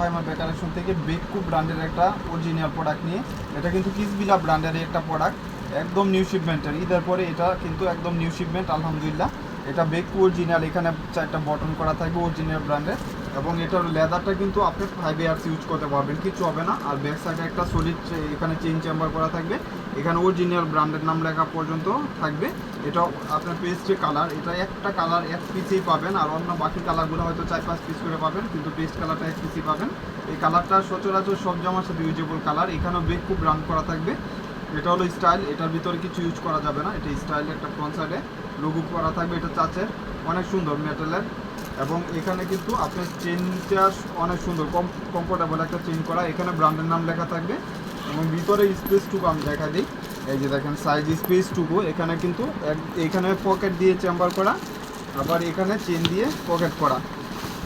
ফাইমার collection থেকে বেকু ব্র্যান্ডের একটা অরিজিনাল প্রোডাক্ট নিয়ে। এটা কিন্তু কিসবিলা ব্র্যান্ডের একটা প্রোডাক্ট একদম নিউ শিপমেন্টের ঈদের পরে এটা কিন্তু একদম নিউ শিপমেন্ট আলহামদুলিল্লাহ। এটা বেকু অরিজিনাল এখানে চারটা বটন করা থাকবে অরিজিনাল ব্র্যান্ডের। এবং এটার লেদারটা কিন্তু আপনি ফাইভ ইয়ার্স ইউজ করতে পারবেন, কিছু হবে না। আর ব্যাক সাইডে একটা সলিড এখানে চেইন চেম্বার করা থাকবে। এখানে অরিজিনাল ব্র্যান্ডের নাম লেখা পর্যন্ত থাকবে। এটা আপনার পেস্টের কালার এটা একটা কালার এক পিসেই পাবেন, আর অন্য বাকি কালারগুলো হয়তো চার পাঁচ পিস করে পাবেন, কিন্তু পেস্ট কালারটা এক পিসই পাবেন। এই কালারটা সচরাচর সব জামার সাথে ইউজেবল কালার এখানেও বেগ খুব রান করা থাকবে। এটা হলো স্টাইল এটার ভিতরে কিছু ইউজ করা যাবে না, এটা স্টাইল একটা সাইডে লোগো করা থাকবে, এটা চাচের, অনেক সুন্দর মেটালের এবং এখানে কিন্তু আপনার চেনটা অনেক সুন্দর কম কমফোর্টেবল একটা চেন করা, এখানে ব্র্যান্ডের নাম লেখা থাকবে। এবং ভিতরে স্পেসটুকু আমি দেখা দিই। এই যে দেখেন সাইজ স্পেসটুকু এখানে কিন্তু এখানে পকেট দিয়ে চেম্বার করা, আবার এখানে চেন দিয়ে পকেট করা।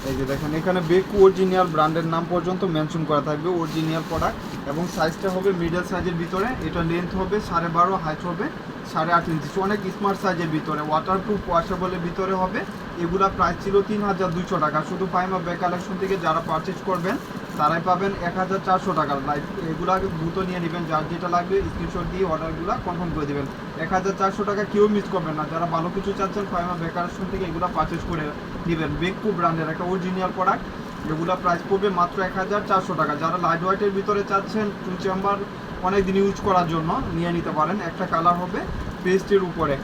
এই যে দেখেন, এখানে বেকু অরিজিনাল ব্র্যান্ডের নাম পর্যন্ত মেনশন করা থাকবে অরিজিনাল প্রোডাক্ট এবং সাইজটা হবে মিডল সাইজের ভিতরে, এটা লেন্থ হবে সাড়ে বারো হাইট হবে সাড়ে আট ইঞ্চি অনেক স্মার্ট সাইজের ভিতরে ওয়াটারপ্রুফ ওয়াশেবলের ভিতরে হবে। এগুলা প্রাইস ছিল তিন হাজার দুশো টাকা। শুধু পাইমা ব্যাগ কালেকশন থেকে যারা পারচেজ করবেন, তারাই পাবেন এক হাজার চারশো টাকার লাইট এগুলা দ্রুত নিয়ে নেবেন। যার যেটা লাগবে স্ক্রিনশট দিয়ে অর্ডারগুলো কনফার্ম করে দেবেন। এক হাজার চারশো টাকা কেউ মিস করবেন না। যারা ভালো কিছু চাচ্ছেন ফাইমা কালেকশন থেকে এগুলো পারচেজ করে নেবেন। বেকু ব্র্যান্ডের একটা অরিজিনাল প্রোডাক্ট যেগুলো প্রাইস পড়বে মাত্র এক হাজার চারশো টাকা। যারা লাইট হোয়াইটের ভিতরে চাচ্ছেন টুল চেম্বার অনেক দিন ইউজ করার জন্য নিয়ে নিতে পারেন। একটা কালার হবে পেস্টের উপরে।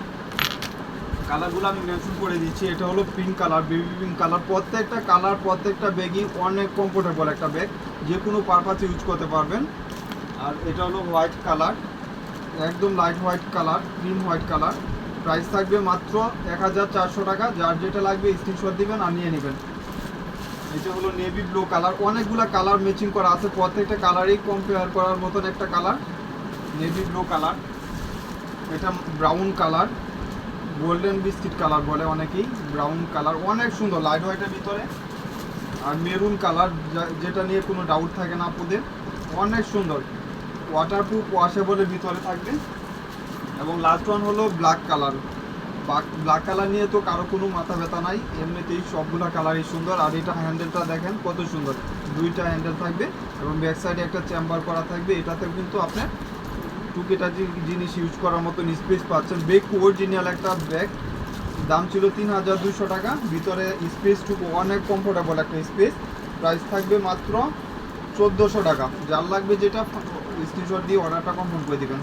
কালারগুলো আমি মেনশন করে দিচ্ছি। এটা হলো pink colour baby pink colour প্রত্যেকটা কালার প্রত্যেকটা ব্যাগই অনেক কমফোর্টেবল একটা ব্যাগ যে কোনো পারপাসে ইউজ করতে পারবেন। আর এটা হলো হোয়াইট কালার একদম light white colour cream white colour price থাকবে মাত্র এক হাজার চারশো টাকা। যার যেটা লাগবে স্ক্রিনশট দিবেন আর নিয়ে নেবেন। এটা হলো নেভি ব্লু কালার অনেকগুলো কালার ম্যাচিং করা আছে। প্রত্যেকটা কালারই কম্পেয়ার করার মতন একটা কালার নেভি ব্লু কালার এটা brown colour golden biscuit colour বলে অনেকেই। ব্রাউন কালার অনেক সুন্দর। লাইট হোয়াইটের ভিতরে। আর মেরুন কালার যেটা নিয়ে কোনো ডাউট থাকে না আপনাদের। অনেক সুন্দর। ওয়াটারপ্রুফ ওয়াশেবলের ভিতরে থাকবে। এবং লাস্ট ওয়ান হলো ব্ল্যাক কালার ব্ল্যাক কালার নিয়ে তো কারও কোনো মাথা ব্যথা নাই, এমনিতেই সবগুলো কালারই সুন্দর। আর এটা হ্যান্ডেলটা দেখেন কত সুন্দর। দুইটা হ্যান্ডেল থাকবে এবং ব্যাক সাইডে একটা চেম্বার করা থাকবে। এটাতে কিন্তু আপনার টুকিটাকি জিনিস ইউজ করার মতন স্পেস পাচ্ছেন। বেগ অরিজিনাল একটা ব্যাগ দাম ছিল তিন হাজার দুশো টাকা। ভিতরে স্পেসটুকু অনেক কমফোর্টেবল একটা স্পেস প্রাইস থাকবে মাত্র চোদ্দোশো টাকা। যার লাগবে যেটা স্ক্রিনশট দিয়ে অর্ডারটা কনফার্ম করে দেবেন।